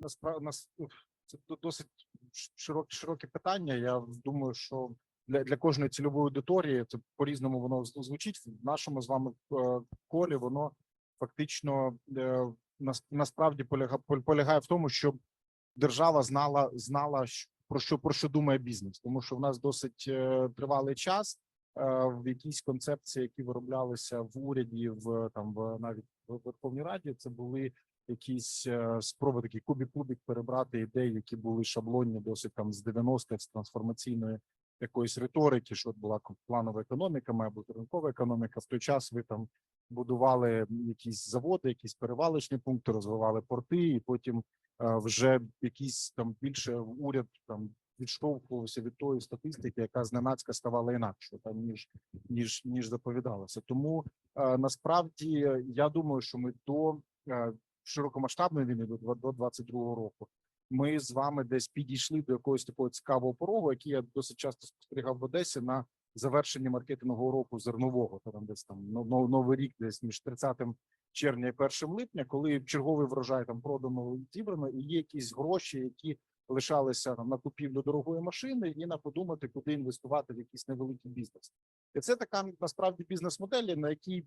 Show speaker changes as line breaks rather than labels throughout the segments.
нас це досить широке широке питання. Я думаю, що для, для кожної цільової аудиторії це по-різному воно з- звучить. В нашому з вами е, колі воно фактично е, насправді поляга, пол- полягає в тому, щоб держава знала знала про що про що думає бізнес, тому що в нас досить е, тривалий час. В якійсь концепції, які вироблялися в уряді, в там в навіть в Верховній Раді, це були якісь е, спроби такі кубік-кубік перебрати ідеї, які були шаблонні досить там з 90-х, з трансформаційної якоїсь риторики, що була планова економіка, має бути ринкова економіка. В той час ви там будували якісь заводи, якісь перевалочні пункти, розвивали порти, і потім е, вже якийсь там більше уряд там відштовхувався від тої статистики, яка зненацька ставала інакшою, там ніж ніж ніж заповідалося. Тому е, насправді я думаю, що ми до е, широкомасштабної війни до два- до 22 року. Ми з вами десь підійшли до якогось такого цікавого порогу, який я досить часто спостерігав в Одесі на завершенні маркетингового року зернового. Там десь там но- но- новий рік, десь між 30 червня і 1 липня, коли черговий врожай там продано зібрано, і є якісь гроші, які лишалися на купівлю дорогої машини, і на подумати, куди інвестувати в якийсь невеликий бізнес. І це така насправді бізнес-модель, на якій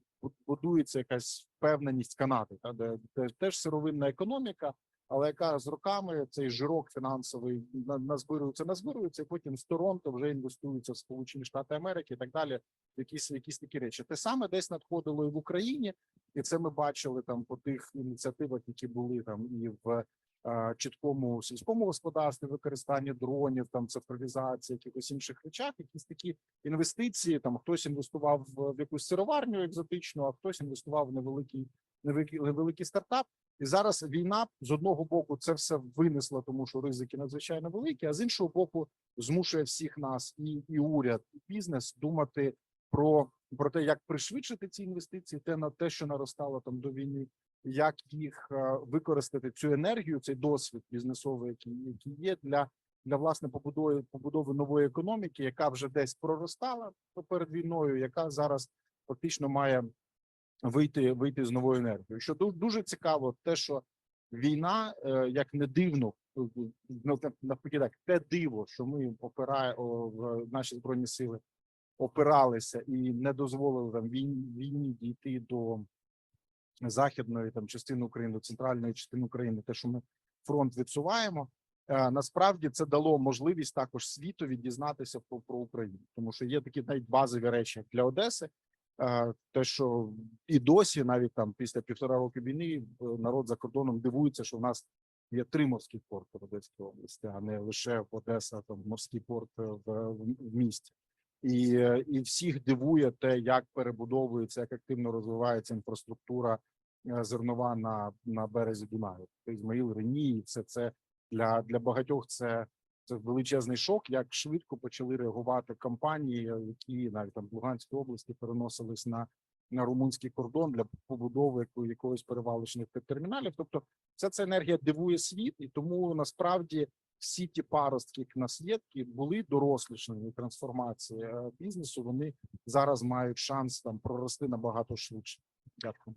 будується якась впевненість Канади, та де, де теж сировинна економіка, але яка з роками цей жирок фінансовий на- назбирується, назбирується, і потім з Торонто вже інвестуються в Сполучені Штати Америки і так далі. Якісь якісь такі речі. Те саме десь надходило і в Україні, і це ми бачили там по тих ініціативах, які були там і в чіткому сільському господарстві, використанні дронів, там цифровізації, якихось інших речах, якісь такі інвестиції. Там хтось інвестував в якусь сироварню екзотичну, а хтось інвестував в невеликий невеликий, невеликий стартап. І зараз війна з одного боку це все винесла, тому що ризики надзвичайно великі, а з іншого боку, змушує всіх нас і, і уряд, і бізнес думати про, про те, як пришвидшити ці інвестиції, те на те, що наростало там до війни, як їх е, використати цю енергію, цей досвід бізнесовий, який, який є для, для власне побудови побудови нової економіки, яка вже десь проростала перед війною, яка зараз фактично має вийти вийти з новою енергією. Що дуже цікаво, те, що війна, е, як не дивно, ну, ну, навпаки, так те диво, що ми опирає в наші збройні сили опиралися і не дозволили там війні, дійти до західної там частини України, центральної частини України, те, що ми фронт відсуваємо. е, Насправді це дало можливість також світові дізнатися про, про Україну, тому що є такі навіть базові речі для Одеси. Е, Те, що і досі, навіть там після півтора року війни, е, народ за кордоном дивується, що в нас є три морські порти в Одеській області, а не лише Одеса, там морський порт в, в місті. І, е, і всіх дивує те, як перебудовується, як активно розвивається інфраструктура е, зернова на, на березі Дунаю. Тобто Ізмаїл Рені, все це для, для багатьох це, це величезний шок, як швидко почали реагувати компанії, е, які навіть там в Луганській області переносились на, на румунський кордон для побудови яко- якогось перевалочних терміналів. Тобто, вся ця енергія дивує світ, і тому насправді всі ті паростки, які нас були дорослішними трансформації е, бізнесу, вони зараз мають шанс там прорости набагато швидше. Дякую.